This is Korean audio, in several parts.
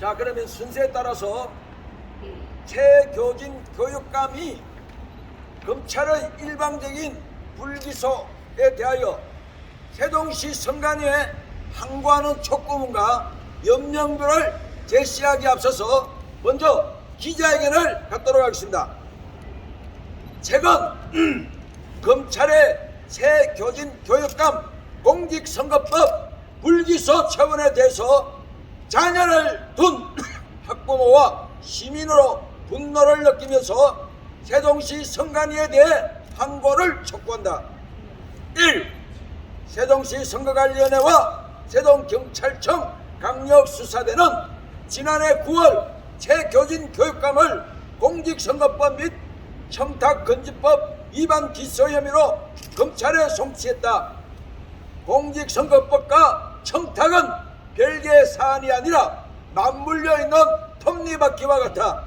자 그러면 순서에 따라서 최교진 교육감이 검찰의 일방적인 불기소에 대하여 세동시 선관위에 항고하는 촉구문과 염령들을 제시하기 앞서서 먼저 기자회견을 갖도록 하겠습니다. 최근 검찰의 새 교진 교육감 공직선거법 불기소 처분에 대해서 자녀를 둔 학부모와 시민으로 분노를 느끼면서 세종시 선관위에 대해 항고를 촉구한다. 1. 세종시 선거관리위원회와 세종경찰청 강력수사대는 지난해 9월 최교진 교육감을 공직선거법 및 청탁금지법 위반 기소 혐의로 검찰에 송치했다. 공직선거법과 청탁은 별개의 사안이 아니라 맞물려 있는 톱니바퀴와 같아.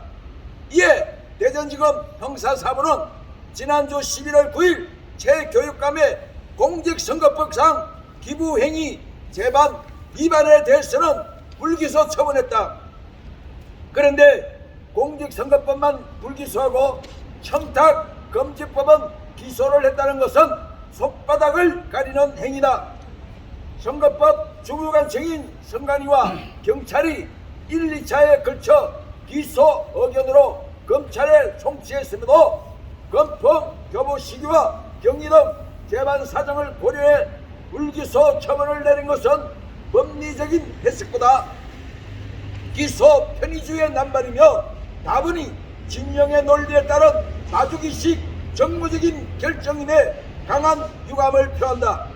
이에 대전지검 형사사부는 지난주 11월 9일 최 교육감의 공직선거법상 기부행위 재반 위반에 대해서는 불기소 처분했다. 그런데 공직선거법만 불기소하고 청탁금지법은 기소를 했다는 것은 손바닥을 가리는 행위다. 선거법 주무관청인 선관위와 경찰이 1, 2차에 걸쳐 기소 의견으로 검찰에 송치했음에도 검품 교부 시기와 경위 등 재반 사정을 고려해 불기소 처분을 내린 것은 법리적인 해석보다 기소 편의주의 남발이며 다분히 진영의 논리에 따른 봐주기식 정무적인 결정임에 강한 유감을 표한다.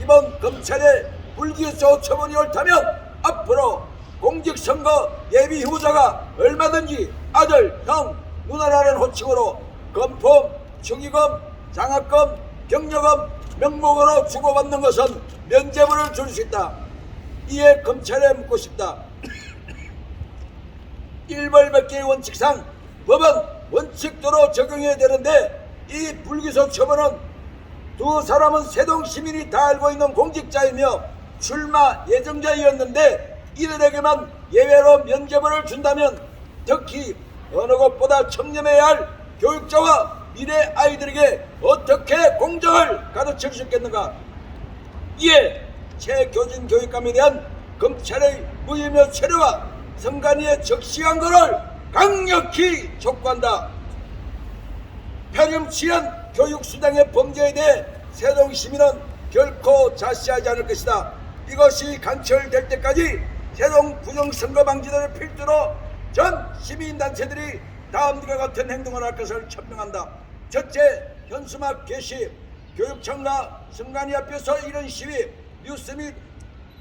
이번 검찰의 불기소 처분이 옳다면 앞으로 공직선거 예비 후보자가 얼마든지 아들, 형, 누나라는 호칭으로 검품, 축의금, 장학금, 경력금, 명목으로 주고받는 것은 면죄부를 줄 수 있다. 이에 검찰에 묻고 싶다. 일벌백계의 원칙상 법은 원칙대로 적용해야 되는데 이 불기소 처분은 두 사람은 세동 시민이 다 알고 있는 공직자이며 출마 예정자이었는데 이들에게만 예외로 면죄부를 준다면 특히 어느 것보다 청렴해야 할 교육자와 미래 아이들에게 어떻게 공정을 가르쳐 주셨겠는가 이에 최교진 교육감에 대한 검찰의 무혐의 체류와 선관위의 적시한 것을 강력히 촉구한다. 파렴치한 교육수당의 범죄에 대해 세동시민은 결코 자시하지 않을 것이다. 이것이 간철될 때까지 세동 부정선거 방지를 필두로 전 시민단체들이 다음과 같은 행동을 할 것을 천명한다. 첫째, 현수막 게시, 교육청과 선관위 앞에서 이런 시위, 뉴스 및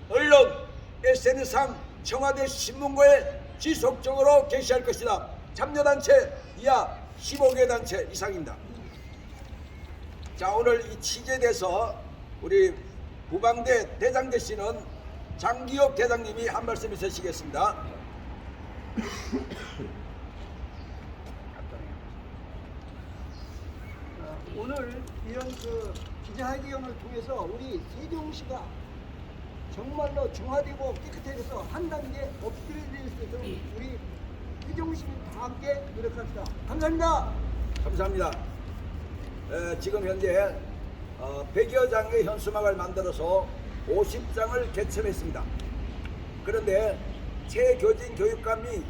언론, SNS상 청와대 신문고에 지속적으로 게시할 것이다. 참여단체 이하 15개 단체 이상입니다. 자 오늘 이 취재에 대해서 우리 부방대 대장 되시는 장기혁 대장님이 한 말씀 해주시겠습니다. 어, 오늘 이런 그 기자회견을 통해서 우리 세종시가 정말로 정화되고 깨끗해져서 한 단계 업그레이드 될수 있도록 우리 세종시민 다 함께 노력합시다. 감사합니다. 감사합니다. 에, 지금 현재 어, 100여 장의 현수막을 만들어서 50장을 개첨했습니다. 그런데 최교진 교육감이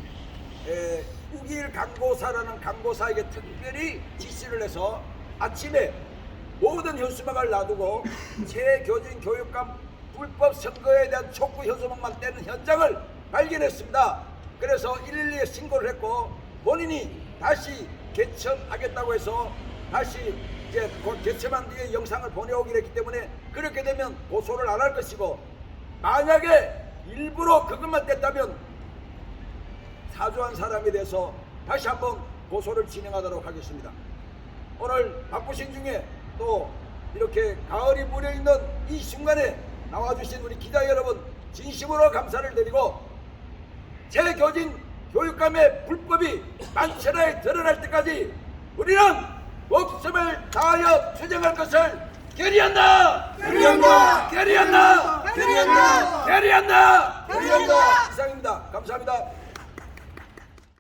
에, 우길 강고사라는 강고사에게 특별히 지시를 해서 아침에 모든 현수막을 놔두고 최교진 교육감 불법 선거에 대한 촉구 현수막만 떼는 현장을 발견했습니다. 그래서 112에 신고를 했고 본인이 다시 개천하겠다고 해서 다시 이제 곧 개천한 뒤에 영상을 보내오기로 했기 때문에 그렇게 되면 고소를 안 할 것이고 만약에 일부러 그것만 뗐다면 사주한 사람에 대해서 다시 한번 고소를 진행하도록 하겠습니다. 오늘 바쁘신 중에 또 이렇게 가을이 무려 있는 이 순간에 나와주신 우리 기자 여러분 진심으로 감사를 드리고 제 교진 교육감의 불법이 만천하에 드러날 때까지 우리는 목숨을 다하여 투쟁할 것을 결의한다! 결의한다! 결의한다! 결의한다! 결의한다! 결의한다! 이상입니다. 감사합니다. 감사합니다.